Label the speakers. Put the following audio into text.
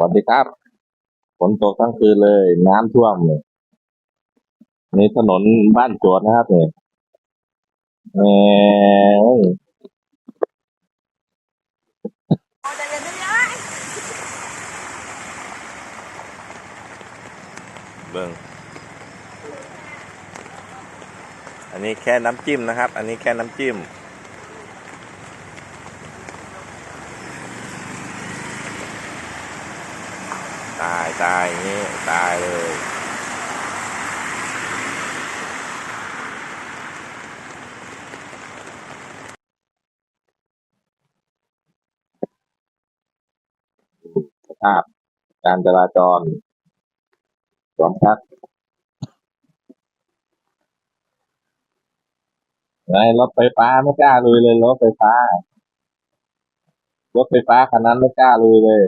Speaker 1: วัสดีครับ ฝนตกทั้งคืนเลย น้ำท่วมเลยนี่ถนนบ้านสวนนะครับเนี่ยเออ
Speaker 2: เย็นนิดนึง
Speaker 1: เบิ่งอันนี้แค่น้ำจิ้มนะครับ อันนี้แค่น้ำจิ้ม ตายตายอย่างนี้ตายเลย สภาพการจราจรสวมชักไงรถไฟฟ้าไม่กล้าลุยเลยรถไฟฟ้า รถไฟฟ้าคันนั้นไม่กล้าลุยเลย